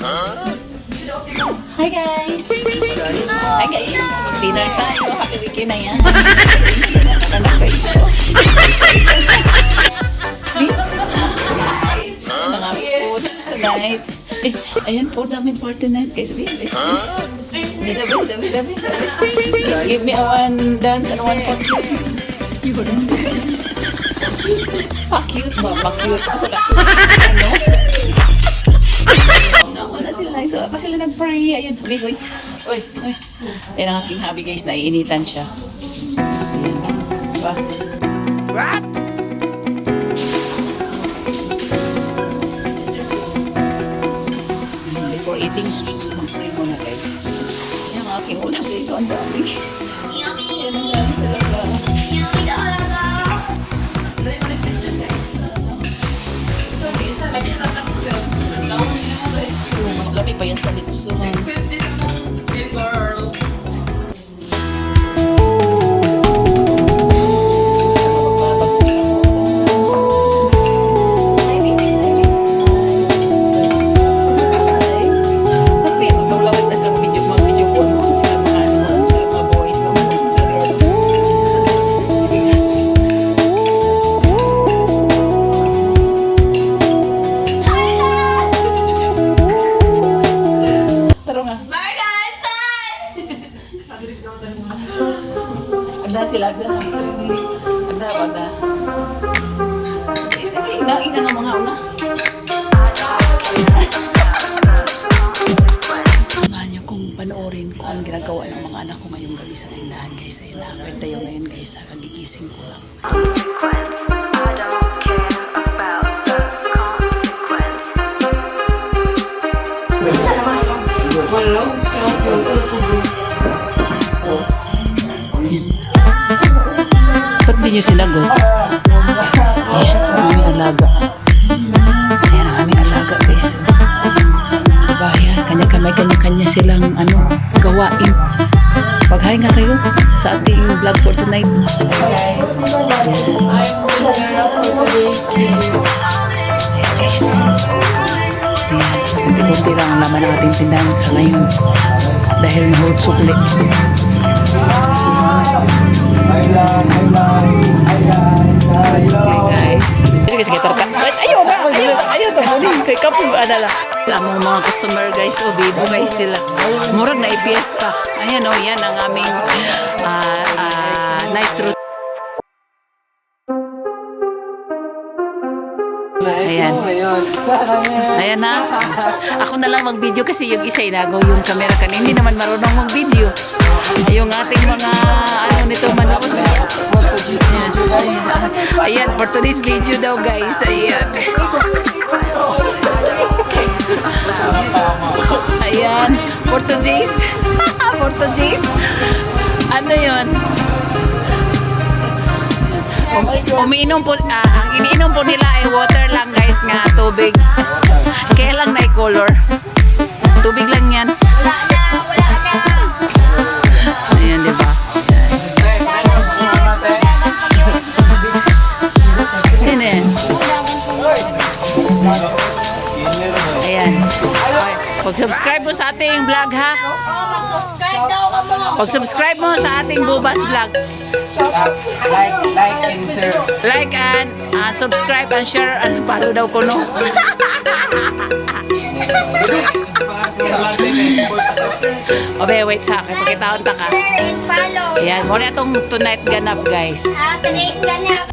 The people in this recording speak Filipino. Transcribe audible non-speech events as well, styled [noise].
Hi guys! Hi guys! Dinner tayo. Happy weekend na yan. Ano guys ko? Mga food tonight. Eh, ayan po namin for tonight guys. Bida, bida, bida, bida. Give me a one dance and one for you. You wouldn't. Pa-cute ba? Pa-cute. Wala sila. So, pa sila nag-pray. Ayun. Uy, uy. Uy, uy. Ayan ang aking hubby guys. Naiinitan siya. Ayan. Diba? Before eating, mag-pray muna guys. Ayan ang aking ulam guys. So, ang dami. Yummy! Ayan ang dami talaga. Yan sa litsuhan. Agda sila, agda. Agda, agda. Ina, ina nga mga una. Samahan niyo kung panoorin ko ang ginagawa ng mga anak ko ngayong gabi sa tindahan guys. Ayun na, agad tayo ngayon guys. Kagigising ko lang. consequence. I don't care Ba't di niyo sinagot? Ayan, ang aming alaga. Ayan aming alaga, guys. Diba, ayan, kanya-kamay, kanya-kanya silang, ano, gawain. Pag-hi nga kayo sa ating vlog for tonight. Ayan, kunti-kunti lang ang laman ng ating tindahan sa ngayon. Dahil nahulog sukli. Sige, sige, tarka. Ay, ayaw na, ayaw na, ayaw na. Muling kay kapag adala. Among mga customer guys, oh, bibo guys sila. Murag na ipiesta. Ayan, oh, yan ang aming ah, ah, Ayan na. Ako na lang mag-video kasi yung isa inagaw yung camera kanina. Hindi naman marunong mag-video. Yung ating mga ano nito. Ayan. Ayan, for today's video daw guys. Ayan. Ayan, for today's [laughs] for today's ano yun? Um, umiinom po, ah, ang iniinom po nila ay water lang guys nga, tubig. Kaya lang na color. Tubig lang yan. Ayan, di ba? Sino yan? Ayan. Pag-subscribe mo sa ating vlog ha. Pag-subscribe mo sa ating Bubas vlog. like, like and subscribe and share and follow daw ko no. Obe, wait sa akin. Pakitaon ta ka. Share and follow. Ayan, muna itong tonight ganap guys. Ah, today's ganap.